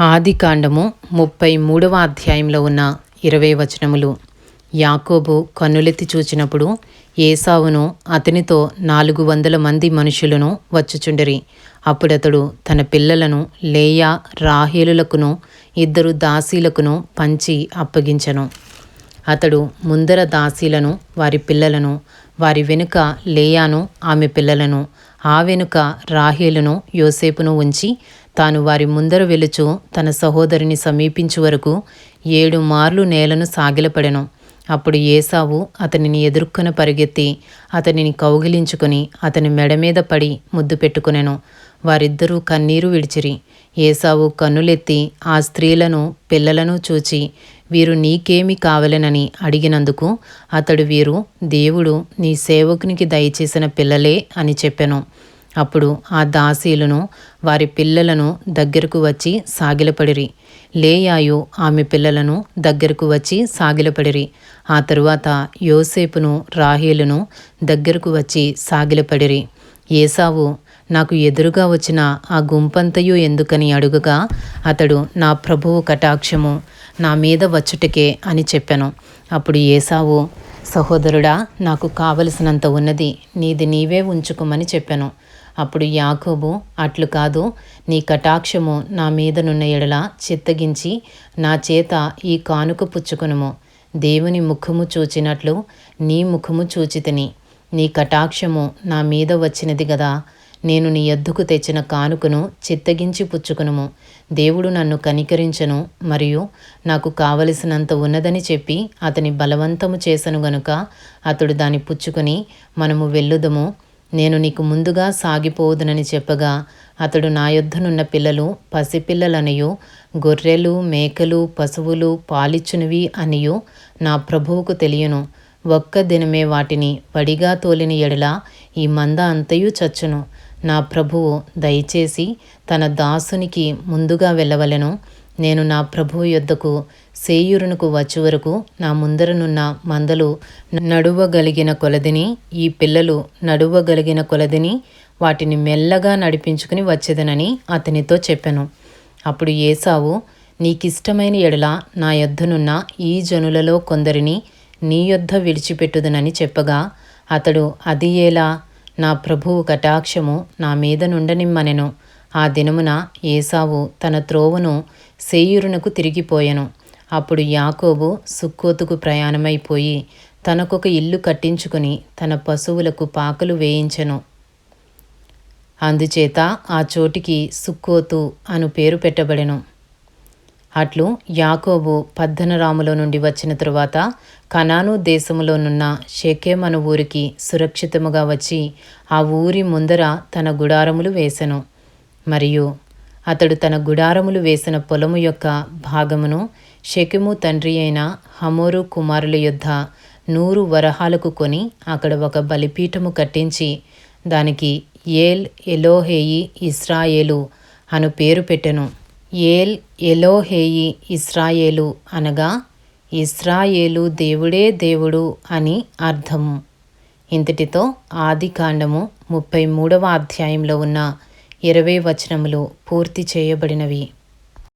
ఆది కాండము ముప్పై మూడవ అధ్యాయంలో ఉన్న ఇరవై వచనములు. యాకోబు కన్నులెత్తి చూచినప్పుడు ఏసావును అతనితో నాలుగు వందల మంది మనుషులను వచ్చుచుండరి. అప్పుడతడు తన పిల్లలను లేయా రాహేలులకును ఇద్దరు దాసీలకును పంచి అప్పగించను. అతడు ముందర దాసీలను వారి పిల్లలను వారి వెనుక లేయాను ఆమె పిల్లలను ఆ వెనుక రాహేలును యోసేపును ఉంచి తాను వారి ముందర వెలుచు తన సహోదరిని సమీపించు వరకు ఏడు మార్లు నేలను సాగిలపడెను. అప్పుడు ఏసావు అతనిని ఎదుర్కొన పరిగెత్తి అతనిని కౌగిలించుకొని అతని మెడ మీద పడి ముద్దు పెట్టుకునెను. వారిద్దరూ కన్నీరు విడిచిరి. ఏసావు కన్నులెత్తి ఆ స్త్రీలను పిల్లలను చూచి వీరు నీకేమి కావలెనని అడిగినందుకు అతడు వీరు దేవుడు నీ సేవకునికి దయచేసిన పిల్లలే అని చెప్పెను. అప్పుడు ఆ దాసీలను వారి పిల్లలను దగ్గరకు వచ్చి సాగిలపడిరి. లేయాయు ఆమె పిల్లలను దగ్గరకు వచ్చి సాగిలపడిరి. ఆ తరువాత యోసేపును రాహేలును దగ్గరకు వచ్చి సాగిలపడిరి. ఏసావు నాకు ఎదురుగా వచ్చిన ఆ గుంపంతయు ఎందుకని అడుగుగా అతడు నా ప్రభువు కటాక్షము నా మీద వచ్చుటకే అని చెప్పాను. అప్పుడు ఏసావు సహోదరుడా నాకు కావలసినంత ఉన్నది నీది నీవే ఉంచుకోమని చెప్పాను. అప్పుడు యాకోబు అట్లు కాదు నీ కటాక్షము నా మీదనున్న ఎడల చిత్తగించి నా చేత ఈ కానుక పుచ్చుకునుము. దేవుని ముఖము చూచినట్లు నీ ముఖము చూచితిని. నీ కటాక్షము నా మీద వచ్చినది గదా నేను నీ ఎద్దుకు తెచ్చిన కానుకను చిత్తగించి పుచ్చుకునుము. దేవుడు నన్ను కనికరించను మరియు నాకు కావలసినంత ఉన్నదని చెప్పి అతని బలవంతము చేసను గనుక అతడు దాన్ని పుచ్చుకొని మనము వెళ్ళుదము. నేను నీకు ముందుగా సాగిపోదునని చెప్పగా అతడు నా యొద్దనున్న పిల్లలు పసిపిల్లలనియు గొర్రెలు మేకలు పశువులు పాలిచ్చునివి అనియు నా ప్రభువుకు తెలియను. ఒక్క దినమే వాటిని వడిగా తోలిన ఎడల ఈ మంద అంతయు చచ్చును. నా ప్రభువు దయచేసి తన దాసునికి ముందుగా వెళ్ళవలెను. నేను నా ప్రభువు యొద్దకు సేయురునకు వచ్చే వరకు నా ముందరనున్న మందలు నడువగలిగిన కొలదిని ఈ పిల్లలు నడువగలిగిన కొలదిని వాటిని మెల్లగా నడిపించుకుని వచ్చేదనని అతనితో చెప్పాను. అప్పుడు ఏసావు నీకిష్టమైన ఎడల నా యొద్దనున్న ఈ జనులలో కొందరిని నీ యొద్ద విడిచిపెట్టుదనని చెప్పగా అతడు అది ఎలా? నా ప్రభువు కటాక్షము నా మీద నుండనిమ్మనెను. ఆ దినమున ఏసావు తన త్రోవను సేయురునకు తిరిగిపోయెను. అప్పుడు యాకోబు సుక్కోతుకు ప్రయాణమైపోయి తనకొక ఇల్లు కట్టించుకుని తన పశువులకు పాకలు వేయించెను. అందుచేత ఆ చోటికి సుక్కోతు అను పేరు పెట్టబడెను. అట్లు యాకోబు పద్దనరాములో నుండి వచ్చిన తరువాత కనాను దేశములోనున్న షెకేమను ఊరికి సురక్షితముగా వచ్చి ఆ ఊరి ముందర తన గుడారములు వేసెను. మరియు అతడు తన గుడారములు వేసిన పొలము యొక్క భాగమును షెకెము తండ్రి అయిన హమోరు కుమారుల యొద్ద నూరు వరహాలకు కొని అక్కడ ఒక బలిపీఠము కట్టించి దానికి ఏల్ ఎలోహేయి ఇస్రాయేలు అను పేరు పెట్టెను. ఏల్ ఎలోహేయి ఇస్రాయేలు అనగా ఇస్రాయేలు దేవుడే దేవుడు అని అర్థము ఇంతటితో ఆది కాండము ముప్పై మూడవ అధ్యాయంలో ఉన్న ఇరవై వచనములు పూర్తి చేయబడినవి.